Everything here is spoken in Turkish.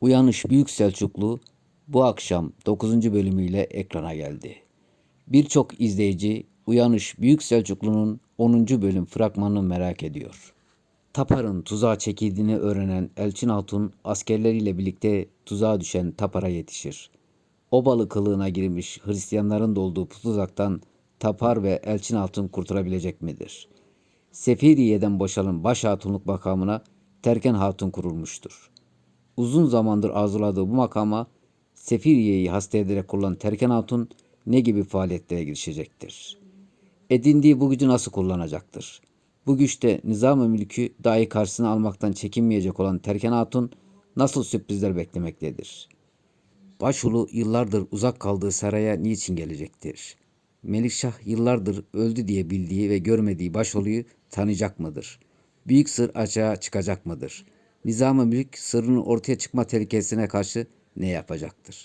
Uyanış Büyük Selçuklu bu akşam 9. bölümüyle ekrana geldi. Birçok izleyici Uyanış Büyük Selçuklu'nun 10. bölüm fragmanını merak ediyor. Tapar'ın tuzağa çekildiğini öğrenen Elçin Hatun askerleriyle birlikte tuzağa düşen Tapar'a yetişir. Obalı kılığına girmiş Hristiyanların da olduğu tuzaktan Tapar ve Elçin Hatun kurtulabilecek midir? Sefiriye'den boşalan baş hatunluk makamına Terken Hatun kurulmuştur. Uzun zamandır arzuladığı bu makama Sefiriye'yi hasta ederek kullanan Terken Hatun ne gibi faaliyetlere girişecektir? Edindiği bu gücü nasıl kullanacaktır? Bu güçte nizam-ı mülkü dahi karşısına almaktan çekinmeyecek olan Terken Hatun nasıl sürprizler beklemektedir? Başulu yıllardır uzak kaldığı saraya niçin gelecektir? Melikşah yıllardır öldü diye bildiği ve görmediği Başolu'yu tanıyacak mıdır? Büyük sır açığa çıkacak mıdır? Nizam-ı Mülk sırrının ortaya çıkma tehlikesine karşı ne yapacaktır?